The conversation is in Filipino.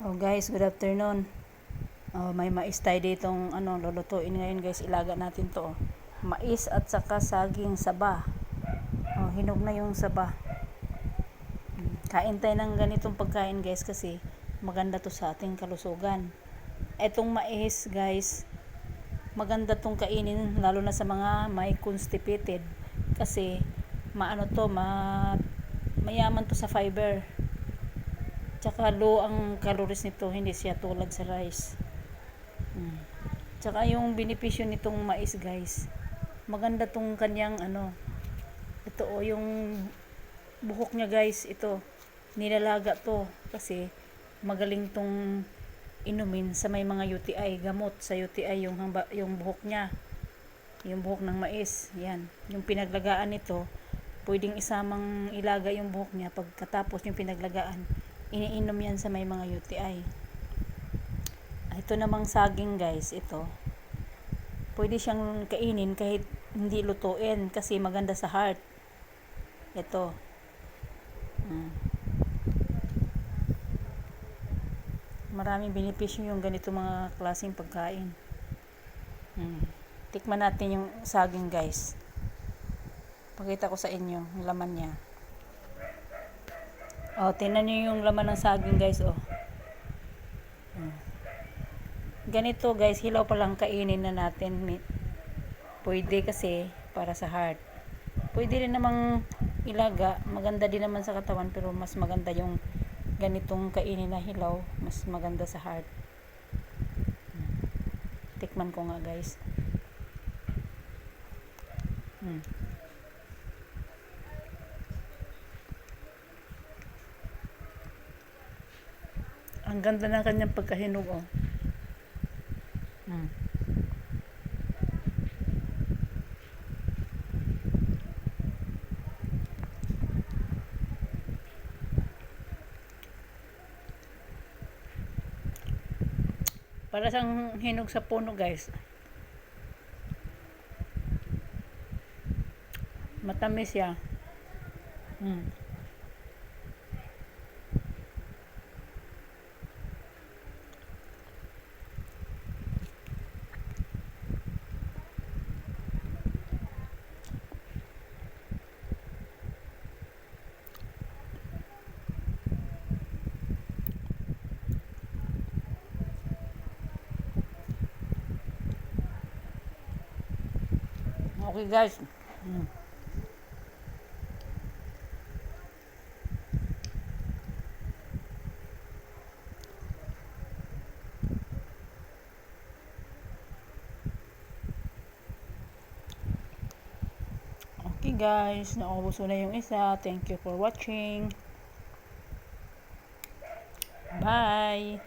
Oh guys, good afternoon. Oh, may mais tayo ditong ano, lulutuin ngayon guys. Ilaga natin to. oh. Mais at saka saging saba. Oh, hinog na yung saba. Mm, Kain tayo ng ganitong pagkain guys kasi maganda to sa ating kalusugan. Etong mais guys, maganda tong kainin lalo na sa mga may constipated kasi maano to, ma mayaman to sa fiber. Tsaka low ang calories nito, hindi siya tulad sa rice. Mm. Tsaka yung benepisyo nitong mais guys, maganda tong kanyang ano, ito o yung buhok niya guys, ito, nilalaga to kasi magaling tong inumin sa may mga UTI, gamot sa UTI yung, hamba, yung buhok niya. Yung buhok ng mais, yan. Yung pinaglagaan nito, pwedeng isamang ilaga yung buhok niya pagkatapos yung pinaglagaan iniinom yan sa may mga UTI ito namang saging guys ito. Pwede siyang kainin kahit hindi lutuin kasi maganda sa heart. Ito. Mm. maraming benepisyo yung ganito mga klaseng pagkain. Mm. tikman natin yung saging guys. Pakita ko sa inyo yung laman niya Oh, tingnan niyo yung laman ng saging, guys, oh. Hmm. Ganito, guys, hilaw pa lang kainin na natin. Pwede kasi para sa heart. Pwede rin namang ilaga, maganda din naman sa katawan, pero mas maganda yung ganitong kainin na hilaw, mas maganda sa heart. Hmm. Tikman ko nga, guys. Hmm. Ang ganda ng kanyang pagkahinog, oh. Mm. Para siyang hinog sa puno, guys. Matamis siya. Mm. Okay guys. Okay guys, naubos na yung isa. Thank you for watching. Bye!